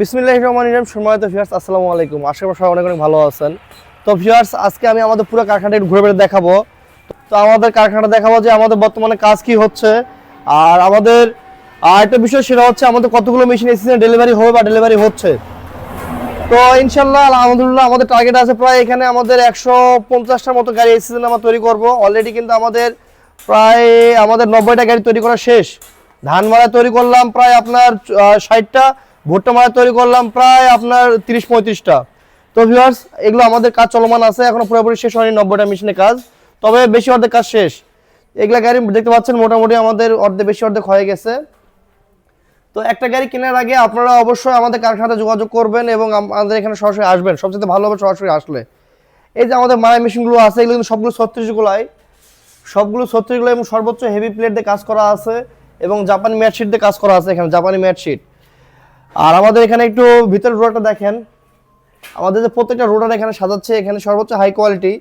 বিসমিল্লাহ রহমান ইরাম সম্মানিত ভিউয়ার্স আসসালামু আলাইকুম। আশা করি সবাই অনেক অনেক ভালো আছেন। তো ভিউয়ার্স আজকে আমি আমাদের পুরো কারখানাটা ঘুরে বেড়ে দেখাবো। তো আমাদের কারখানাটা দেখাবো যে আমাদের বর্তমানে কাজ কি হচ্ছে। আর আমাদের, আর একটা বিষয় সেটা হচ্ছে আমাদের কতগুলো মেশিন এসেছে ডেলিভারি হবে বা ডেলিভারি হচ্ছে। তো ইনশাল্লাহ আলহামদুলিল্লাহ, আমাদের টার্গেট আছে প্রায় এখানে আমাদের একশো পঞ্চাশটার মতো গাড়ি সিজনে আমরা তৈরি করব। অলরেডি কিন্তু আমাদের প্রায়, আমাদের নব্বইটা গাড়ি তৈরি করা শেষ। ধান মারা তৈরি করলাম প্রায় আপনার ষাটটা। ভুট্টা মারা তৈরি করলাম প্রায় আপনার তিরিশ পঁয়ত্রিশটা। তো ভিউয়ার্স এগুলো আমাদের কাজ চলমান আছে, এখনও পুরোপুরি শেষ হয়নি নব্বইটা মেশিনের কাজ, তবে বেশি অর্ধেক কাজ শেষ। এগুলা গাড়ি দেখতে পাচ্ছেন, মোটামুটি আমাদের অর্ধেক, বেশি অর্ধেক হয়ে গেছে। তো একটা গাড়ি কেনার আগে আপনারা অবশ্যই আমাদের কারখানাতে যোগাযোগ করবেন এবং আমাদের এখানে সরাসরি আসবেন। সবচেয়ে ভালো হবে সরাসরি আসলে। এই যে আমাদের মারাই মেশিনগুলো আছে, এগুলো কিন্তু সবগুলো ছত্রিশগুলাই সবগুলো ছত্রিশগুলো এবং সর্বোচ্চ হেভি প্লেট দিয়ে কাজ করা আছে এবং জাপানি ম্যাট শিট দিয়ে কাজ করা আছে এখানে, জাপানি ম্যাট শিট। আর আমাদের এখানে একটু ভিতরের রোডটা দেখেন। আমাদের যে প্রত্যেকটা রোডার এখানে সাজাচ্ছে, এখানে সর্বোচ্চ হাই কোয়ালিটি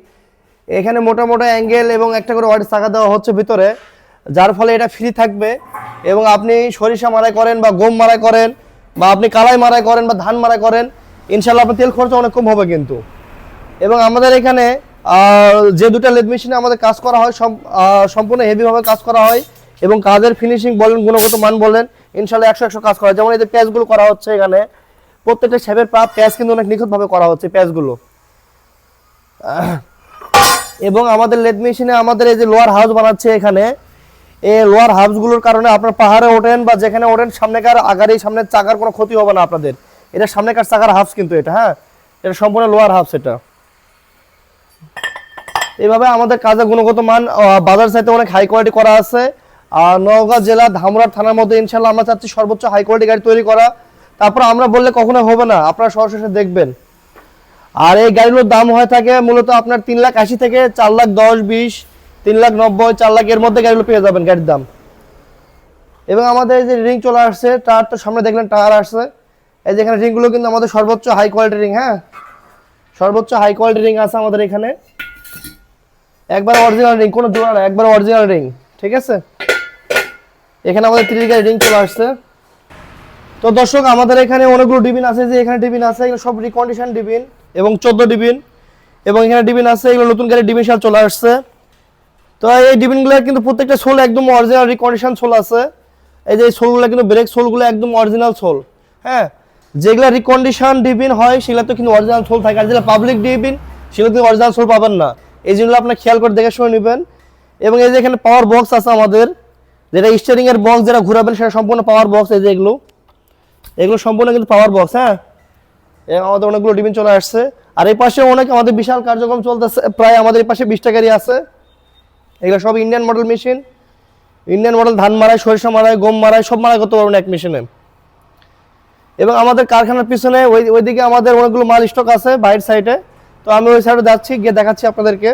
এখানে মোটা মোটা অ্যাঙ্গেল এবং একটা করে ওয়ার্ড চাকা দেওয়া হচ্ছে ভিতরে, যার ফলে এটা ফ্রি থাকবে। এবং আপনি সরিষা মারাই করেন বা গম মারাই করেন, বা আপনি কালাই মারাই করেন বা ধান মারাই করেন ইনশাল্লাহ আপনার তেল খরচ অনেক কম হবে কিন্তু। এবং আমাদের এখানে যে দুটো লেদ মেশিনে আমাদের কাজ করা হয়, সম- সম্পূর্ণ হেভিভাবে কাজ করা হয় এবং কাজের ফিনিশিং বলেন, গুণগত মান বলেন ইনশাল্লাহ একশো একশো কাজ করা যেমন এই যে প্যাচগুলো করা হচ্ছে এখানে, প্রত্যেকটা শেপের পা প্যাচ কিন্তু অনেক নিখুঁতভাবে করা হচ্ছে প্যাচগুলো। এবং আমাদের লেদ মেশিনে আমাদের এই যে লোয়ার হাউস বানাচ্ছে এখানে, এই লোয়ার হাউসগুলোর কারণে আপনার পাহাড়ে ওঠেন বা যেখানে ওঠেন, সামনেকার আগারে সামনের চাকার কোনো ক্ষতি হবে না আপনাদের। এটা সামনেকার চাকার হাফস কিন্তু এটা হ্যাঁ? এটা সম্পূর্ণ লোয়ার হাফস এটা। এইভাবে আমাদের কাজের গুণগত মান বাজার চাইতে অনেক হাই কোয়ালিটি করা আছে। নওগাঁ জেলা ধামরার থানার মধ্যে ইনশাল্লাহ আমরা চাচ্ছি সর্বোচ্চ হাই কোয়ালিটি গাড়ি তৈরি করা। তারপর আমরা বললে কখনো হবে না, আপনারা সরাসরি দেখবেন। আর এই গাড়িগুলোর দাম হয়ে থাকে মূলত আপনার তিন লাখ আশি থেকে চার লাখ দশ বিশ, তিন লাখ নব্বই, চার লাখ এর মধ্যে গাড়িগুলো পেয়ে যাবেন গাড়ির দাম। এবং আমাদের যে রিং চলে আসছে, টায়ার তো সামনে দেখলেন টায়ার আসছে। এই যে এখানে রিংগুলো কিন্তু আমাদের সর্বোচ্চ হাই কোয়ালিটি রিং হ্যাঁ? সর্বোচ্চ হাই কোয়ালিটি রিং আছে আমাদের এখানে। একবার অরিজিনাল রিং, কোনো জোড়া না, একবার অরিজিনাল রিং, ঠিক আছে? এখানে আমাদের ত্রিশ গাড়ি রিং চলে আসছে। তো দর্শক, আমাদের এখানে অনেকগুলো ডিবিন আছে, যে এখানে ডিবিন আছে, এগুলো সব রিকন্ডিশন ডিবিন এবং চোদ্দ ডিবিন এবং এখানে ডিবিন আছে, এগুলো নতুন গাড়ি ডিবিন সাল চলে আসছে। তো এই ডিবিনগুলো কিন্তু প্রত্যেকটা সোল একদম অরিজিনাল রিকন্ডিশন সোল আছে। এই যে সোলগুলো কিন্তু ব্রেক সোলগুলো একদম অরিজিনাল সোল। হ্যাঁ যেগুলো রিকন্ডিশন ডিবিন হয়, সেগুলো তো কিন্তু অরিজিনাল সোল থাকে। আর যেগুলো পাবলিক ডিবিন, সেগুলো কিন্তু অরিজিনাল সোল পাবেন না। এই জিনিসগুলো আপনার খেয়াল করে দেখে শুনে নেবেন। এবং এই যে এখানে পাওয়ার বক্স আছে আমাদের যেটা স্টিয়ারিং এর বক্স যেটা ঘুরাবেন, সেটা সম্পূর্ণ পাওয়ার বক্স এই যে এগুলো। এগুলো সম্পূর্ণ কিন্তু পাওয়ার বক্স হ্যাঁ? আমাদের অনেকগুলো ডিবিন চলে আসছে। আর এই পাশে অনেক আমাদের বিশাল কার্যক্রম চলতেছে, প্রায় আমাদের এই পাশে বিশটা গাড়ি আছে। এগুলো সব Indian model machine Indian model ধান মারায়, সরিষা মারায়, গম মারায়, সব মারাই করতে পারবেন এক মেশিনে এবং আমাদের কারখানার পিছনে, ওই, ওইদিকে আমাদের অনেকগুলো মাল স্টক আছে, বাইরের সাইডে তো আমি ওই সাইডে যাচ্ছি, গিয়ে দেখাচ্ছি আপনাদেরকে।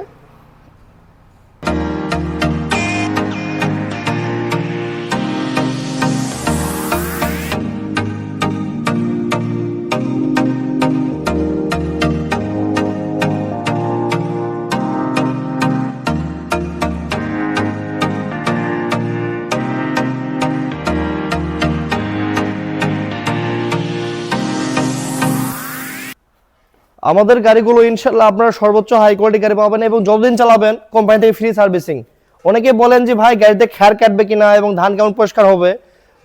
আমাদের গাড়িগুলো ইনশাল্লাহ আপনারা সর্বোচ্চ হাই কোয়ালিটি গাড়ি পাবেন এবং যতদিন চালাবেন কোম্পানি থেকে ফ্রি সার্ভিসিং অনেকে বলেন যে, ভাই, গাড়িতে খ্যার কাটবে কিনা এবং ধান কেমন পরিষ্কার হবে?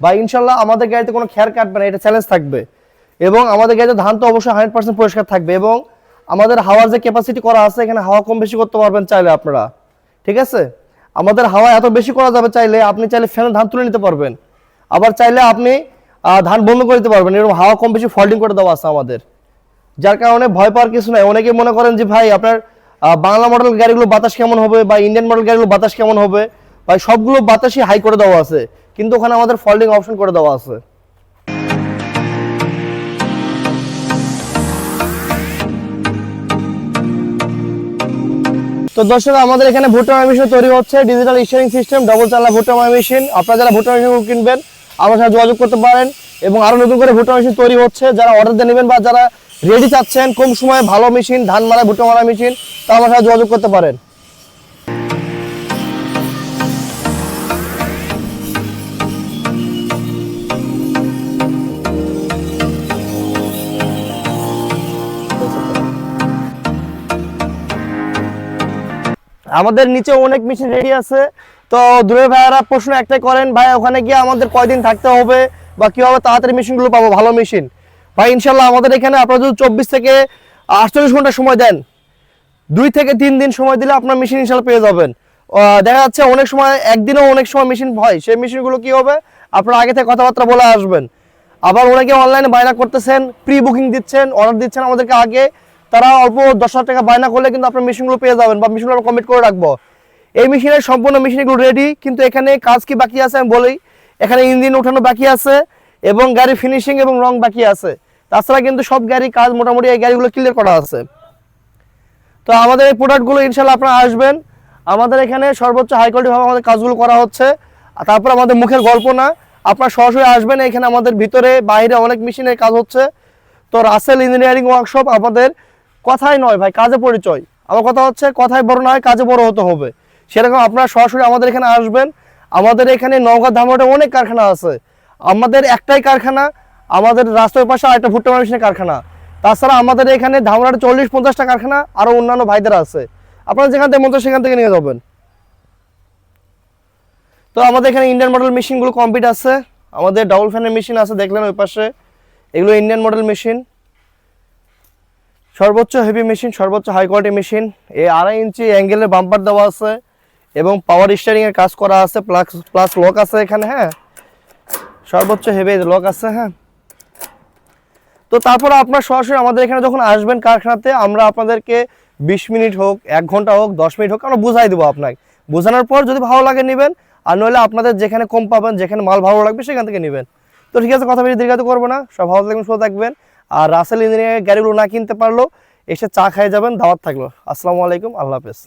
বা ইনশাল্লাহ আমাদের গাড়িতে কোনো খ্যার কাটবে না, এটা চ্যালেঞ্জ থাকবে। এবং আমাদের গাড়িতে ধান তো অবশ্যই হান্ড্রেড পার্সেন্ট পরিষ্কার থাকবে এবং আমাদের হাওয়ার যে ক্যাপাসিটি করা আছে, এখানে হাওয়া কম বেশি করতে পারবেন চাইলে আপনারা। ঠিক আছে? আমাদের হাওয়া এত বেশি করা যাবে চাইলে আপনি চাইলে ফ্যানে ধান তুলে নিতে পারবেন। আবার চাইলে আপনি ধান বন্ধ করে দিতে পারবেন, এরকম হাওয়া কম বেশি ফল্ডিং করে দেওয়া আছে আমাদের। যার কারণে ভয় পাওয়ার কিছু নাই। অনেকে মনে করেন যে, ভাই, আপনার বাংলা মডেল গাড়িগুলো বাতাস কেমন হবে বা ইন্ডিয়ান মডেল গাড়িগুলো বাতাস কেমন হবে? ভাই, সবগুলো বাতাসই হাই করে দেওয়া আছে। কিন্তু ওখানে আমাদের ফল্ডিং অপশন করে দেওয়া আছে। তো দর্শক, আমাদের এখানে ভুট্টা মেশিন তৈরি হচ্ছে ডিজিটাল স্টিয়ারিং সিস্টেম ডবল চালা ভুট্টা মেশিন আপনারা যারা ভুট্টা মেশিন কিনবেন, আমার সাথে যোগাযোগ করতে পারেন। এবং আরও নতুন করে ভুট্টা মেশিন তৈরি হচ্ছে, যারা অর্ডার দিয়ে নেবেন বা যারা রেডি চাচ্ছেন, কম সময়ে ভালো মেশিন ধান মারা, ভুট্টা মারা মেশিন তা আমার সাথে যোগাযোগ করতে পারেন। আমাদের নিচে অনেক মেশিন রেডি আছে। তো দূরে ভাইয়ারা, প্রশ্ন একটাই করেন, ভাই, ওখানে গিয়ে আমাদের কয়দিন থাকতে হবে বা কীভাবে তাড়াতাড়ি মেশিনগুলো পাবো? ভালো মেশিন ভাই, ইনশাল্লাহ আমাদের এখানে আপনারা যদি চব্বিশ থেকে আটচল্লিশ ঘণ্টা সময় দেন, দুই থেকে তিন দিন সময় দিলে আপনার মেশিন ইনশাল্লাহ পেয়ে যাবেন। দেখা যাচ্ছে অনেক সময়, একদিনও অনেক সময় মেশিন হয় সেই মেশিনগুলো কি হবে? আপনারা আগে থেকে কথাবার্তা বলে আসবেন। আবার অনেকে অনলাইনে বায়না করতেছেন প্রি বুকিং দিচ্ছেন অর্ডার দিচ্ছেন আমাদেরকে আগে। তারা অল্প দশ হাজার টাকা বায়না করলে কিন্তু আপনার মেশিনগুলো পেয়ে যাবেন বা মেশিনগুলো আমরা কমিট করে রাখব। এই মেশিনের সম্পূর্ণ মেশিনগুলো রেডি কিন্তু এখানে কাজ কি বাকি আছে আমি বলি। এখানে ইঞ্জিন ওঠানো বাকি আছে এবং গাড়ি ফিনিশিং এবং রং বাকি আছে। তাছাড়া কিন্তু সব গাড়ি কাজ মোটামুটি এই গাড়িগুলো ক্লিয়ার করা আছে। তো আমাদের এই প্রোডাক্টগুলো ইনশাল্লাহ আপনারা আসবেন। আমাদের এখানে সর্বোচ্চ হাই কোয়ালিটিভাবে আমাদের কাজগুলো করা হচ্ছে। আর তারপর আমাদের মুখের গল্প না, আপনারা সরাসরি আসবেন এখানে আমাদের ভিতরে, বাইরে অনেক মেশিনের কাজ হচ্ছে। তো রাসেল ইঞ্জিনিয়ারিং ওয়ার্কশপ আমাদের কথাই নয় ভাই, কাজে পরিচয়। আমার কথা হচ্ছে কথায় বড় নয়, কাজে বড় হতে হবে। সেরকম আপনারা সরাসরি আমাদের এখানে আসবেন। আমাদের এখানে নওগাঁ ধামরাটে অনেক কারখানা আছে। আমাদের একটাই কারখানা আমাদের রাস্তার পাশে আরেকটা ভুট্টা মেশিনের কারখানা। তাছাড়া আমাদের এখানে ধামরাটে চল্লিশ পঞ্চাশটা কারখানা আরও অন্যান্য ভাইদের আছে। আপনারা যেখান থেকে মন সেখান থেকে নিয়ে যাবেন। তো আমাদের এখানে ইন্ডিয়ান মডেল মেশিনগুলো কমপ্লিট আছে। আমাদের ডাবল ফ্যানের মেশিন আছে, দেখলেন ওই পাশে। এগুলো ইন্ডিয়ান মডেল মেশিন সর্বোচ্চ হেভি মেশিন সর্বোচ্চ হাই কোয়ালিটি মেশিন এই আড়াই ইঞ্চি অ্যাঙ্গেলের বাম্পার দেওয়া আছে এবং পাওয়ার স্টারিং এর কাজ করা আছে প্লাস প্লাস লক আছে এখানে হ্যাঁ। সর্বোচ্চ হেভি লক আছে হ্যাঁ। তো তারপর আপনার সরাসরি আমাদের এখানে যখন আসবেন কারখানাতে, আমরা আপনাদেরকে বিশ মিনিট হোক, এক ঘণ্টা হোক, দশ মিনিট হোক, আমরা বুঝাই দেবো আপনাকে। বোঝানোর পর যদি ভালো লাগে নেবেন, আর নইলে আপনাদের যেখানে কম পাবেন, যেখানে মাল ভালো লাগবে, সেখান থেকে নেবেন। তো ঠিক আছে, কথা বেশি দীর্ঘায়িত করব না, সব ভালো থাকবেন, সুস্থ থাকবেন। আর রাসেল ইঞ্জিনিয়ারিং গাড়িগুলো না কিনতে পারল এসে চা খাই যাবেন, দাওয়াত থাকল। আসসালামু আলাইকুম, আল্লাহ হাফেজ.